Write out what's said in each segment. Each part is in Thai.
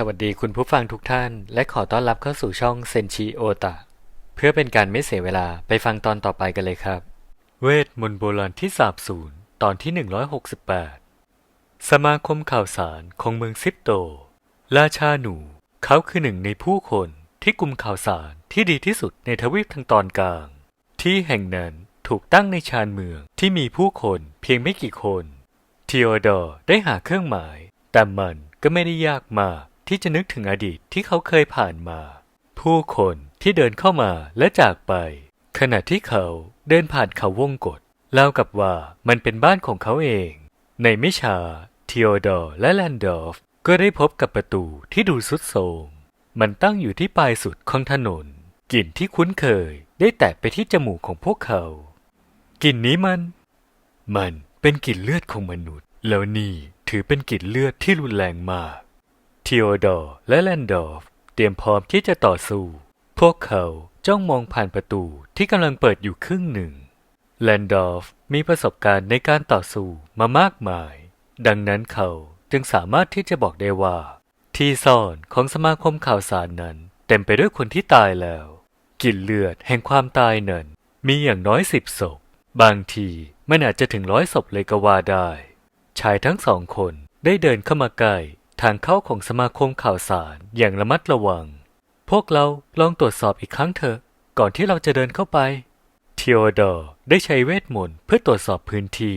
สวัสดีคุณผู้ฟังทุกท่าน และขอต้อนรับเข้าสู่ช่องเซนชิโอตะเพื่อเป็นการไม่เสียเวลาไปฟังตอนต่อไปกันเลยครับ เวทมนต์โบราณที่สาบสูญตอนที่ 168 สมาคมข่าวสารของเมืองซิปโต ราชาหนู เขาคือหนึ่งในผู้คนที่กลุ่มข่าวสารที่ดีที่สุดในทวีปทางตอนกลาง ที่แห่งนั้นถูกตั้งในชานเมืองที่มีผู้คนเพียงไม่กี่คนทีโอดอร์ได้หาเครื่องหมาย แต่มันก็ไม่ได้ยากมาก ที่จะนึกถึงอดีตที่เขาเคยผ่านมา ผู้คนที่เดินเข้ามาและจากไป ขณะที่เขาเดินผ่านเขาวงกฏเล่ากับว่ามันเป็นบ้านของเขาเอง ในไม่ช้าทีโอดอร์และแลนดอร์ฟก็ได้พบกับประตูที่ดูสุดโทมมันตั้งอยู่ที่ปลายสุดของถนน กลิ่นที่คุ้นเคยได้แตะไปที่จมูกของพวกเขา กลิ่นนี้มัน มันเป็นกลิ่นเลือดของมนุษย์ แล้วนี่ถือเป็นกลิ่นเลือดที่รุนแรงมาก ทีโอดอร์และแลนดอร์ฟเตรียมพร้อมที่จะต่อสู้ พวกเขาจ้องมองผ่านประตูที่กำลังเปิดอยู่ครึ่งหนึ่ง แลนดอร์ฟมีประสบการณ์ในการต่อสู้มามากมาย ดังนั้นเขาจึงสามารถที่จะบอกได้ว่า ที่ซ่อนของสมาคมข่าวสารนั้น เต็มไปด้วยคนที่ตายแล้วกลิ่นเลือดแห่งความตายนั้น มีอย่างน้อยสิบศพ บางทีมันอาจจะถึงร้อยศพเลยก็ว่าได้ ชายทั้งสองคนได้เดินเข้ามาใกล้ ทางเข้าของสมาคมข่าวสารอย่างระมัดระวัง พวกเราลองตรวจสอบอีกครั้งเถอะ ก่อนที่เราจะเดินเข้าไปเทโอดอร์ได้ใช้เวทมนต์เพื่อตรวจสอบพื้นที่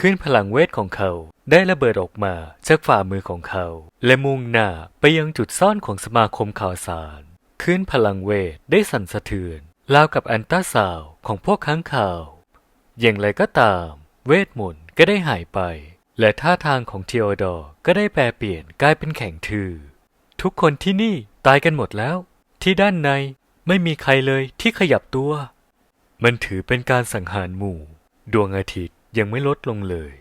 ขึ้นพลังเวทของเขาได้ระเบิดออกมาจากฝ่ามือของเขา และมุ่งหน้าไปยังจุดซ่อนของสมาคมข่าวสารขึ้นพลังเวทได้สั่นสะเทือนราวกับอันต้าซาวของพวกค้างข่าว อย่างไรก็ตาม เวทมนต์ก็ได้หายไป และท่าทางของเทโอดอร์ก็ได้แปลเปลี่ยนกลายเป็นแข็งทื่อทุกคนที่นี่ตายกันหมดแล้ว ที่ด้านในไม่มีใครเลยที่ขยับตัว มันถือเป็นการสังหารหมู่ ดวงอาทิตย์ยังไม่ลดลงเลย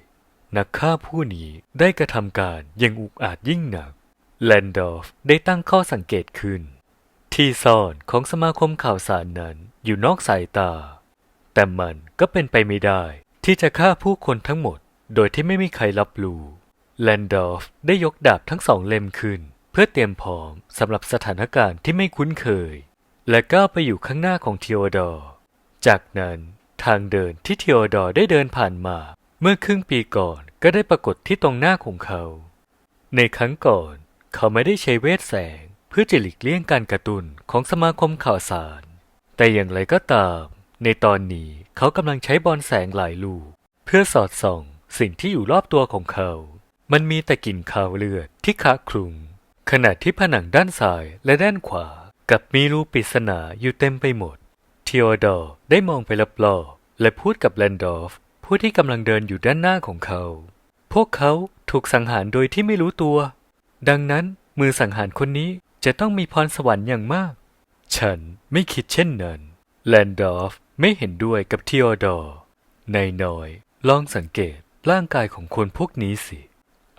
นักฆ่าผู้นี้ได้กระทำการย่างอุกอาจยิ่งหนัก แลนดอร์ฟได้ตั้งข้อสังเกตขึ้น ที่ซ่อนของสมาคมข่าวสารนั้นอยู่นอกสายตา แต่มันก็เป็นไปไม่ได้ที่จะฆ่าผู้คนทั้งหมด โดยที่ไม่มีใครรับรู้แลนดอร์ฟได้ยกดาบทั้งสองเล่มขึ้น เพื่อเตรียมพร้อมสำหรับสถานการณ์ที่ไม่คุ้นเคย และก้าวไปอยู่ข้างหน้าของเทโอดอร์ จากนั้นทางเดินที่เทโอดอร์ได้เดินผ่านมา เมื่อครึ่งปีก่อนก็ได้ปรากฏที่ตรงหน้าของเขา ในครั้งก่อนเขาไม่ได้ใช้เวทแสง เพื่อจะหลีกเลี่ยงการกระตุนของสมาคมข่าวสาร แต่อย่างไรก็ตาม ในตอนนี้เขากำลังใช้บอลแสงหลายลูก เพื่อสอดส่อง สิ่งที่อยู่รอบตัวของเขา มันมีแต่กลิ่นคาวเลือดที่คะคลุมขณะที่ผนังด้านซ้ายและด้านขวากับมีรูปริศนาอยู่เต็มไปหมดเทโอดอร์ได้มองไปรอบๆและพูดกับแลนดอร์ฟผู้ที่กำลังเดินอยู่ด้านหน้าของเขา พวกเขาถูกสังหารโดยที่ไม่รู้ตัว ดังนั้นมือสังหารคนนี้จะต้องมีพรสวรรค์อย่างมาก ฉันไม่คิดเช่นนั้น แลนดอร์ฟไม่เห็นด้วยกับเทโอดอร์นายน้อยลองสังเกต ร่างกายของคนพวกนี้สิ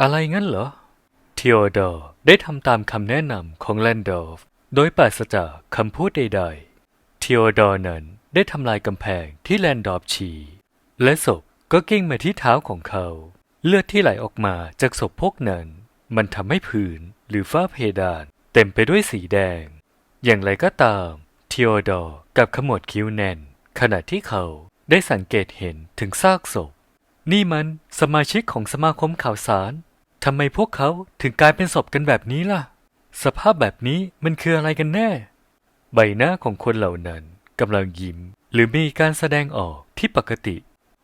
อะไรงั้นเหรอเทโอดอร์ได้ทำตามคำแนะนำของแลนดอร์ฟโดยปราศจากคำพูดใดๆเทโอดอร์นั้นได้ทำลายกำแพงที่แลนดอร์ฟชี้และศพก็กิ้งมาที่เท้าของเขา เลือดที่ไหลออกมาจากศพพวกนั้น มันทำให้พื้นหรือฝ้าเพดาน เต็มไปด้วยสีแดง อย่างไรก็ตามเทโอดอร์กับขมวดคิ้วแน่น ขณะที่เขาได้สังเกตเห็นถึงซากศพ นี่มันสมาชิกของสมาคมข่าวสาร ทำไมพวกเขาถึงกลายเป็นศพกันแบบนี้ล่ะ สภาพแบบนี้มันคืออะไรกันแน่ ใบหน้าของคนเหล่านั้นกำลังยิ้ม หรือมีการแสดงออกที่ปกติ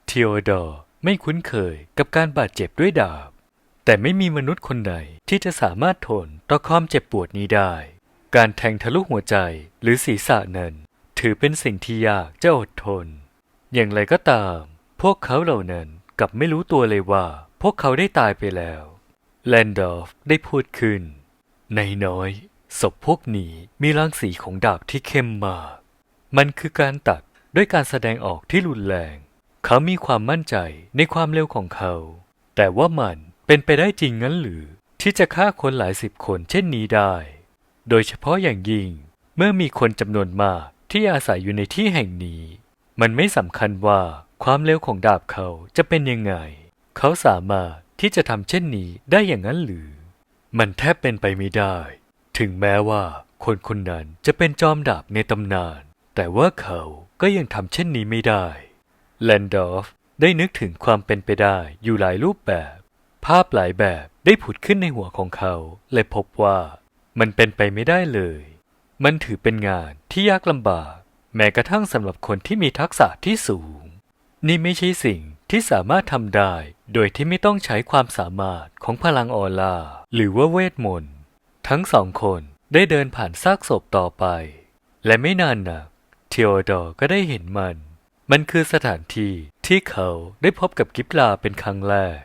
เทโอดอร์ไม่คุ้นเคยกับการบาดเจ็บด้วยดาบ แต่ไม่มีมนุษย์คนใดที่จะสามารถทนต่อความเจ็บปวดนี้ได้ การแทงทะลุหัวใจหรือศีรษะนั้นถือเป็นสิ่งที่ยากจะอดทน อย่างไรก็ตาม พวกเขาเหล่านั้น กับไม่รู้ตัวเลยว่า พวกเขาได้ตายไปแล้วแลนดอร์ฟได้พูดขึ้น ในน้อยศพพวกนี้มีรังสีของดาบที่เข้มมาก มันคือการตัดด้วยการแสดงออกที่รุนแรง เขามีความมั่นใจในความเร็วของเขา แต่ว่ามันเป็นไปได้จริงงั้นหรือ ที่จะฆ่าคนหลายสิบคนเช่นนี้ได้ โดยเฉพาะอย่างยิ่ง เมื่อมีคนจำนวนมากที่อาศัยอยู่ในที่แห่งนี้ มันไม่สำคัญว่า ความเร็วของดาบเขาจะเป็นยังไง เขาสามารถที่จะทำเช่นนี้ได้อย่างนั้นหรือ มันแทบเป็นไปไม่ได้ ถึงแม้ว่าคนคนนั้นจะเป็นจอมดาบในตำนาน แต่ว่าเขาก็ยังทำเช่นนี้ไม่ได้ แลนดอฟได้นึกถึงความเป็นไปได้อยู่หลายรูปแบบ ภาพหลายแบบได้ผุดขึ้นในหัวของเขาและพบว่ามันเป็นไปไม่ได้เลย มันถือเป็นงานที่ยากลำบาก แม้กระทั่งสำหรับคนที่มีทักษะที่สูง นี่ไม่ใช่สิ่งที่สามารถทำได้ โดยที่ไม่ต้องใช้ความสามารถของพลังออร่าหรือว่าเวทมนต์ ทั้งสองคนได้เดินผ่านซากศพต่อไป และไม่นานนักเทโอดอร์ก็ได้เห็นมัน มันคือสถานที่ที่เขาได้พบกับกิบลาเป็นครั้งแรก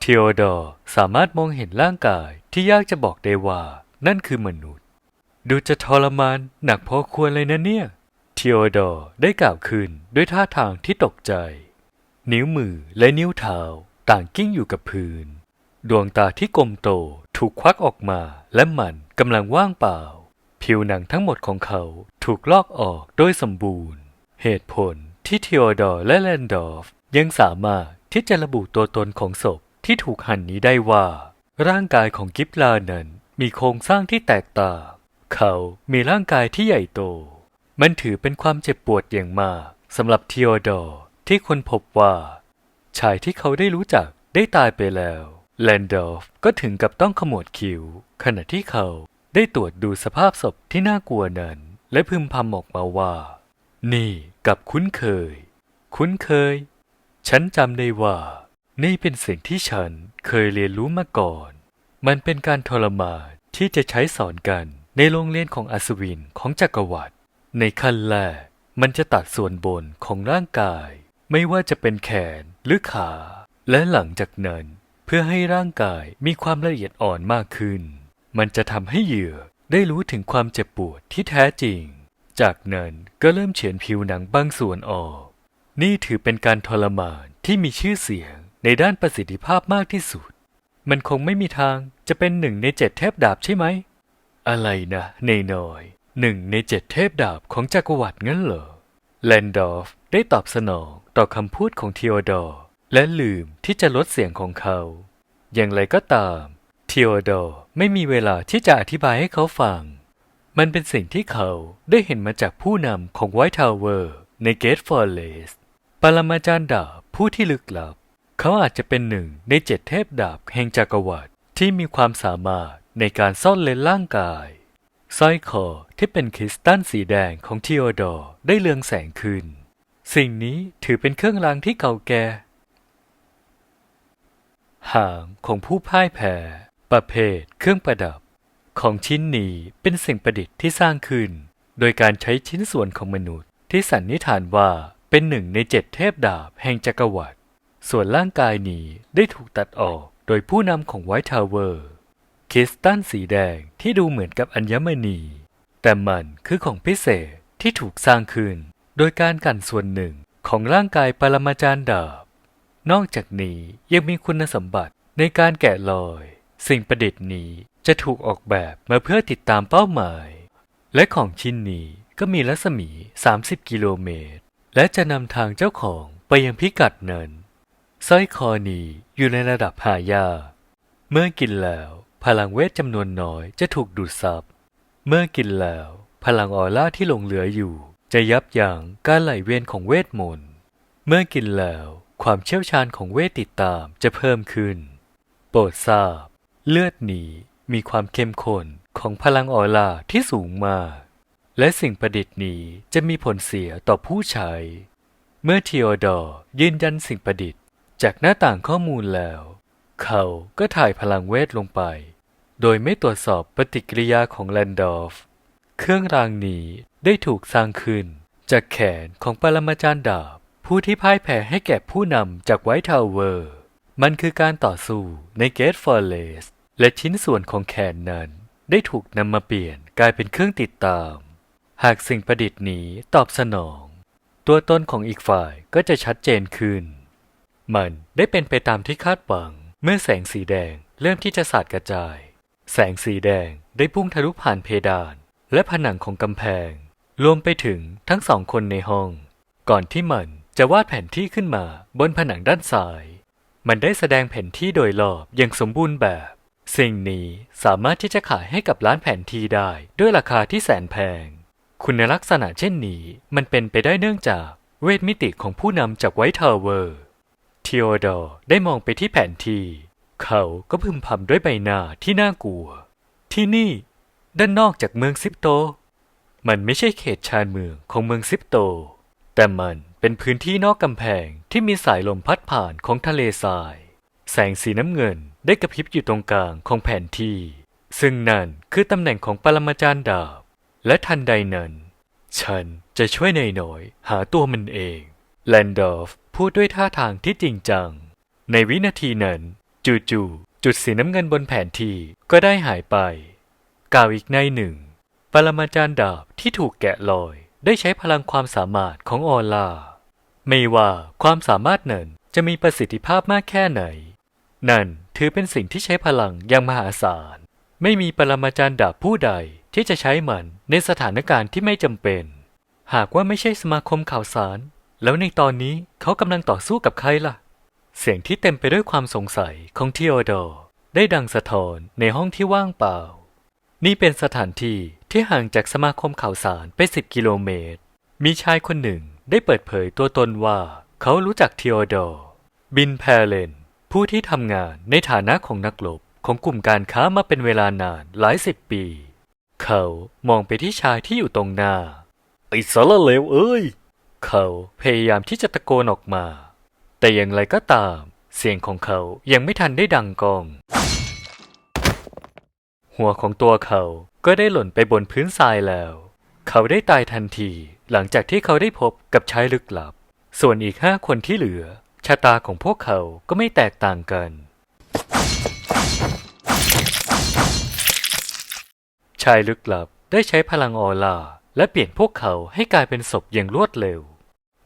เทโอดอร์สามารถมองเห็นร่างกายที่ยากจะบอกได้ว่านั่นคือมนุษย์ ดูจะทรมานหนักพอควรเลยนะเนี่ย ทโอดอร์ได้กล่าวขึ้นด้วยท่าทางที่ตกใจ นิ้วมือและนิ้วเท้าต่างกิ้งอยู่กับพื้น ดวงตาที่กลมโตถูกควักออกมาและมันกำลังว่างเปล่า ผิวหนังทั้งหมดของเขาถูกลอกออกโดยสมบูรณ์ เหตุผลที่เทโอดอร์และแลนดอร์ฟยังสามารถที่จะระบุตัวตนของศพที่ถูกหั่นนี้ได้ว่า ร่างกายของกิฟลานั้นมีโครงสร้างที่แตกต่าง เขามีร่างกายที่ใหญ่โต มันถือเป็นความเจ็บปวดอย่างมากสำหรับเทโอดอร์ที่คนพบว่า ชายที่เขาได้รู้จักได้ตายไปแล้วแลนดอร์ฟก็ถึงกับต้องขมวดคิ้ว ขณะที่เขาได้ตรวจดูสภาพศพที่น่ากลัวนั้น และพึมพำออกมาว่า นี่กับคุ้นเคย คุ้นเคย ฉันจำได้ว่า นี่เป็นสิ่งที่ฉันเคยเรียนรู้มาก่อน มันเป็นการทรมานที่จะใช้สอนกันในโรงเรียนของอัศวินของจักรวรรดิ ในขั้นแรกมันจะตัดส่วนบนของร่างกาย ไม่ว่าจะเป็นแขนหรือขา และหลังจากนั้น เพื่อให้ร่างกายมีความละเอียดอ่อนมากขึ้น มันจะทำให้เหยื่อได้รู้ถึงความเจ็บปวดที่แท้จริง จากนั้นก็เริ่มเฉือนผิวหนังบางส่วนออก นี่ถือเป็นการทรมานที่มีชื่อเสียงในด้านประสิทธิภาพมากที่สุด มันคงไม่มีทางจะเป็นหนึ่งในเจ็ดเทพดาบใช่ไหม อะไรนะเนยน้อย หนึ่งในเจ็ดเทพดาบของจักรวรรดิงั้นเหรอ แลนดอร์ฟได้ตอบสนองต่อคำพูดของเทโอดอร์และลืมที่จะลดเสียงของเขา อย่างไรก็ตามเทโอดอร์ไม่มีเวลาที่จะอธิบายให้เขาฟัง มันเป็นสิ่งที่เขาได้เห็นมาจากผู้นำของไวท์ทาวเวอร์ในเกตฟอร์เรสปรมาจารย์ดาบผู้ที่ลึกลับ เขาอาจจะเป็นหนึ่งในเจ็ดเทพดาบแห่งจักรวรรดิที่มีความสามารถในการซ่อนเลนร่างกายสร้อยคอ ที่เป็นคริสตัลสีแดงของทีโอดอร์ได้เลืองแสงขึ้น สิ่งนี้ถือเป็นเครื่องรางที่เก่าแก่ หางของผู้พ่ายแพ้ ประเภทเครื่องประดับ ของชิ้นนี้เป็นสิ่งประดิษฐ์ที่สร้างขึ้น โดยการใช้ชิ้นส่วนของมนุษย์ ที่สันนิษฐานว่าเป็นหนึ่งในเจ็ดเทพดาบแห่งจักรวรรดิ ส่วนร่างกายนี้ได้ถูกตัดออกโดยผู้นำของไวท์ทาวเวอร์ คริสตัลสีแดงที่ดูเหมือนกับอัญมณี แต่มันคือของพิเศษที่ถูกสร้างขึ้น โดยการกันส่วนหนึ่งของร่างกายปรมาจารย์ดาบ นอกจากนี้ยังมีคุณสมบัติในการแกะรอย สิ่งประดิษฐ์นี้จะถูกออกแบบมาเพื่อติดตามเป้าหมาย และของชิ้นนี้ก็มีรัศมี 30 กิโลเมตร และจะนำทางเจ้าของไปยังพิกัดนั้นสร้อยคอนี้อยู่ในระดับหายากเมื่อกินแล้ว พลังเวทจำนวนน้อยจะถูกดูดซับ เมื่อกินแล้ว พลังออร่าที่หลงเหลืออยู่ จะยับยั้งการไหลเวียนของเวทมนต์ เมื่อกินแล้ว ความเชี่ยวชาญของเวทติดตามจะเพิ่มขึ้น โปรดทราบ เลือดนี้มีความเข้มข้นของพลังออร่าที่สูงมาก และสิ่งประดิษฐ์นี้จะมีผลเสียต่อผู้ใช้ เมื่อทีโอดอร์ยืนยันสิ่งประดิษฐ์ จากหน้าต่างข้อมูลแล้ว เขาก็ถ่ายพลังเวทลงไป โดยไม่ตรวจสอบปฏิกิริยาของแลนดอร์ฟเครื่องรางนี้ได้ถูกสร้างขึ้น จากแขนของปรมาจารย์ดาบ ผู้ที่พ่ายแพ้ให้แก่ผู้นำจากไวท์ทาวเวอร์ มันคือการต่อสู้ในเกตฟอร์เรสและชิ้นส่วนของแขนนั้น ได้ถูกนำมาเปลี่ยนกลายเป็นเครื่องติดตาม หากสิ่งประดิษฐ์นี้ตอบสนอง ตัวตนของอีกฝ่ายก็จะชัดเจนขึ้น มันได้เป็นไปตามที่คาดหวังเมื่อแสงสีแดงเริ่มที่จะสาดกระจาย แสงสีแดงได้พุ่งทะลุผ่านเพดาน และผนังของกำแพง รวมไปถึงทั้งสองคนในห้อง ก่อนที่มันจะวาดแผนที่ขึ้นมาบนผนังด้านซ้าย มันได้แสดงแผนที่โดยรอบอย่างสมบูรณ์แบบ สิ่งนี้สามารถที่จะขายให้กับร้านแผนที่ได้ด้วยราคาที่แสนแพง คุณลักษณะเช่นนี้มันเป็นไปได้เนื่องจากเวทมิติของผู้นำจากไวท์ทาวเวอร์ ทีโอดอร์ได้มองไปที่แผนที่ เขาก็พึมพำด้วยใบหน้าที่น่ากลัว ที่นี่ ด้านนอกจากเมืองซิปโต มันไม่ใช่เขตชานเมืองของเมืองซิปโต แต่มันเป็นพื้นที่นอกกำแพงที่มีสายลมพัดผ่านของทะเลทราย แสงสีน้ำเงินได้กระพริบอยู่ตรงกลางของแผนที่ ซึ่งนั่นคือตำแหน่งของปรมาจารย์ดาบ และทันใดนั้น ฉันจะช่วยนายน้อยหาตัวมันเอง แลนดอร์ฟพูดด้วยท่าทางที่จริงจัง ในวินาทีนั้น จู่ๆจุดสีน้ำเงินบนแผนที่ก็ได้หายไป กล่าวอีกในหนึ่ง ปรมาจารย์ดาบที่ถูกแกะรอย ได้ใช้พลังความสามารถของออล่า ไม่ว่าความสามารถนั้นจะมีประสิทธิภาพมากแค่ไหน นั่นถือเป็นสิ่งที่ใช้พลังอย่างมหาศาล ไม่มีปรมาจารย์ดาบผู้ใดที่จะใช้มันในสถานการณ์ที่ไม่จำเป็น หากว่าไม่ใช่สมาคมข่าวสาร แล้วในตอนนี้เขากำลังต่อสู้กับใครล่ะ เสียงที่เต็มไปด้วยความสงสัยของทีโอดอร์ได้ดังสะท้อนในห้องที่ว่างเปล่า นี่เป็นสถานที่ที่ห่างจากสมาคมข่าวสารไป10กิโลเมตร มีชายคนหนึ่งได้เปิดเผยตัวตนว่าเขารู้จักทีโอดอร์บินแพเลน ผู้ที่ทำงานในฐานะของนักรบของกลุ่มการค้ามาเป็นเวลานานหลายสิบปี เขามองไปที่ชายที่อยู่ตรงหน้าไอ้สารเลวเอ้ย เขาพยายามที่จะตะโกนออกมา แต่อย่างไรก็ตาม เสียงของเขายังไม่ทันได้ดังกอง หัวของตัวเขาก็ได้หล่นไปบนพื้นทรายแล้ว เขาได้ตายทันทีหลังจากที่เขาได้พบกับชายลึกลับ ส่วนอีกห้าคนที่เหลือ ชะตาของพวกเขาก็ไม่แตกต่างกัน ชายลึกลับได้ใช้พลังออร่าและเปลี่ยนพวกเขาให้กลายเป็นศพอย่างรวดเร็ว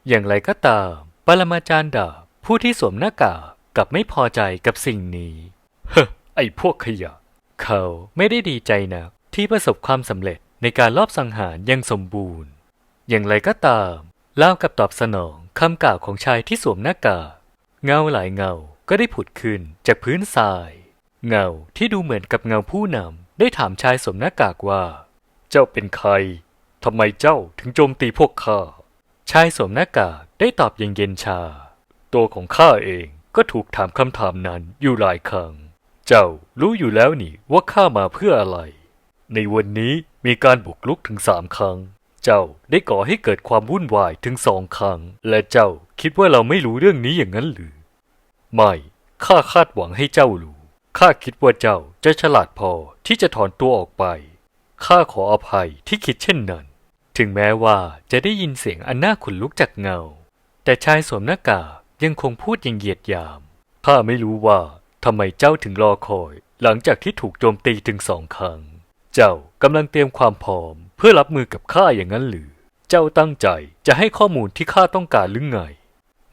อย่างไรก็ตาม ปรมาจารย์ดาบ ผู้ที่สวมหน้ากากกลับไม่พอใจกับสิ่งนี้ เฮ้อไอพวกขยะ เขาไม่ได้ดีใจนักที่ประสบความสำเร็จในการลอบสังหารย่างสมบูรณ์ อย่างไรก็ตามเล่ากับตอบสนองคำกล่าวของชายที่สวมหน้ากากเงาหลายเงาก็ได้ผุดขึ้นจากพื้นทราย เงาที่ดูเหมือนกับเงาผู้นำได้ถามชายสวมหน้ากากว่า เจ้าเป็นใครทำไมเจ้าถึงโจมตีพวกข้าชายสวมหน้ากากได้ตอบอย่างเย็นชา ตัวของข้าเองก็ถูกถามคำถามนั้นอยู่หลายครั้ง เจ้ารู้อยู่แล้วนี่ว่าข้ามาเพื่ออะไร ในวันนี้มีการบุกรุกถึงสามครั้ง เจ้าได้ก่อให้เกิดความวุ่นวายถึงสองครั้ง และเจ้าคิดว่าเราไม่รู้เรื่องนี้อย่างนั้นหรือ ไม่ ข้าคาดหวังให้เจ้ารู้ ข้าคิดว่าเจ้าจะฉลาดพอที่จะถอนตัวออกไป ข้าขออภัยที่คิดเช่นนั้น ถึงแม้ว่าจะได้ยินเสียงอันน่าขนลุกจากเงา แต่ชายสวมหน้ากาก ยังคงพูดอย่างเหยียดหยาม ข้าไม่รู้ว่าทำไมเจ้าถึงรอคอย หลังจากที่ถูกโจมตีถึงสองครั้ง เจ้ากำลังเตรียมความพร้อม เพื่อรับมือกับข้าอย่างนั้นหรือ เจ้าตั้งใจจะให้ข้อมูลที่ข้าต้องการหรือไง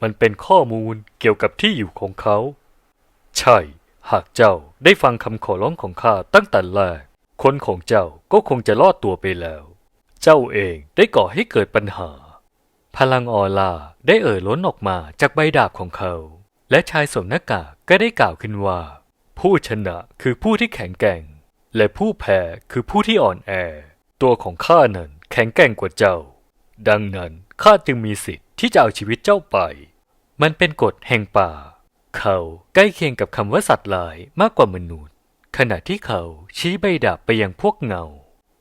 มันเป็นข้อมูลเกี่ยวกับที่อยู่ของเขา ใช่ หากเจ้าได้ฟังคำขอร้องของข้าตั้งแต่แรก คนของเจ้าก็คงจะรอดตัวไปแล้ว เจ้าเองได้ก่อให้เกิดปัญหา พลังออร่าได้เอ่อล้นออกมาจากใบดาบของเขา และชายสวมหน้ากากก็ได้กล่าวขึ้นว่า ผู้ชนะคือผู้ที่แข็งแกร่ง และผู้แพ้คือผู้ที่อ่อนแอ ตัวของข้านั้นแข็งแกร่งกว่าเจ้า ดังนั้นข้าจึงมีสิทธิ์ที่จะเอาชีวิตเจ้าไป มันเป็นกฎแห่งป่า เขาใกล้เคียงกับคำว่าสัตว์หลายมากกว่ามนุษย์ ขณะที่เขาชี้ใบดาบไปยังพวกเงา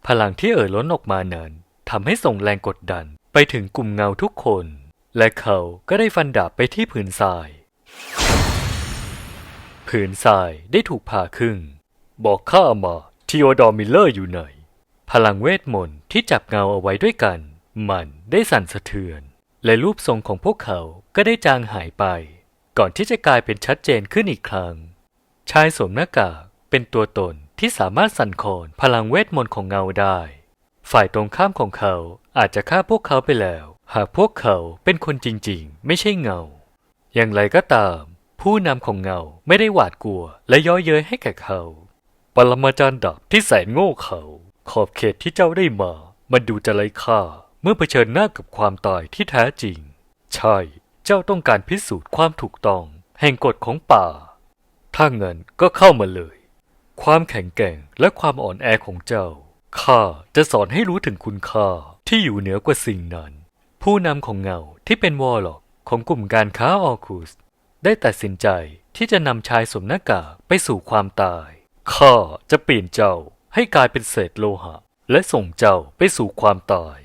พลังที่เอ่อล้นออกมานั้นทำให้ส่งแรงกดดัน ไปถึงกลุ่มเงาทุกคน และเขาก็ได้ฟันดาบไปที่ผืนทราย ผืนทรายได้ถูกผ่าครึ่ง บอกข้ามาทีโอดอร์มิลเลอร์อยู่ไหน พลังเวทมนต์ที่จับเงาเอาไว้ด้วยกัน มันได้สั่นสะเทือน และรูปทรงของพวกเขาก็ได้จางหายไป ก่อนที่จะกลายเป็นชัดเจนขึ้นอีกครั้ง ชายสวมหน้ากากเป็นตัวตนที่สามารถสั่นคลอนพลังเวทมนต์ของเงาได้ ฝ่ายตรงข้ามของเขา อาจจะฆ่าพวกเขาไปแล้ว หากพวกเขาเป็นคนจริงๆ ไม่ใช่เงา อย่างไรก็ตาม ผู้นำของเงาไม่ได้หวาดกลัว และย่อเย้ยให้แก่เขา ปรมาจารย์ดาบที่แสนโง่เขา ขอบเขตที่เจ้าได้มา มันดูจะไร้ค่า เมื่อเผชิญหน้ากับความตายที่แท้จริง ใช่ เจ้าต้องการพิสูจน์ความถูกต้อง แห่งกฎของป่า ถ้าเงินก็เข้ามาเลย ความแข็งแกร่งและความอ่อนแอของเจ้า ข้าจะสอนให้รู้ถึงคุณค่าที่อยู่เหนือกว่าสิ่งนั้น ผู้นำของเงาที่เป็นวอลล็อกของกลุ่มการค้าออคูสได้ตัดสินใจที่จะนำชายสวมหน้ากากไปสู่ความตาย ข้าจะเปลี่ยนเจ้าให้กลายเป็นเศษโลหะ และส่งเจ้าไปสู่ความตาย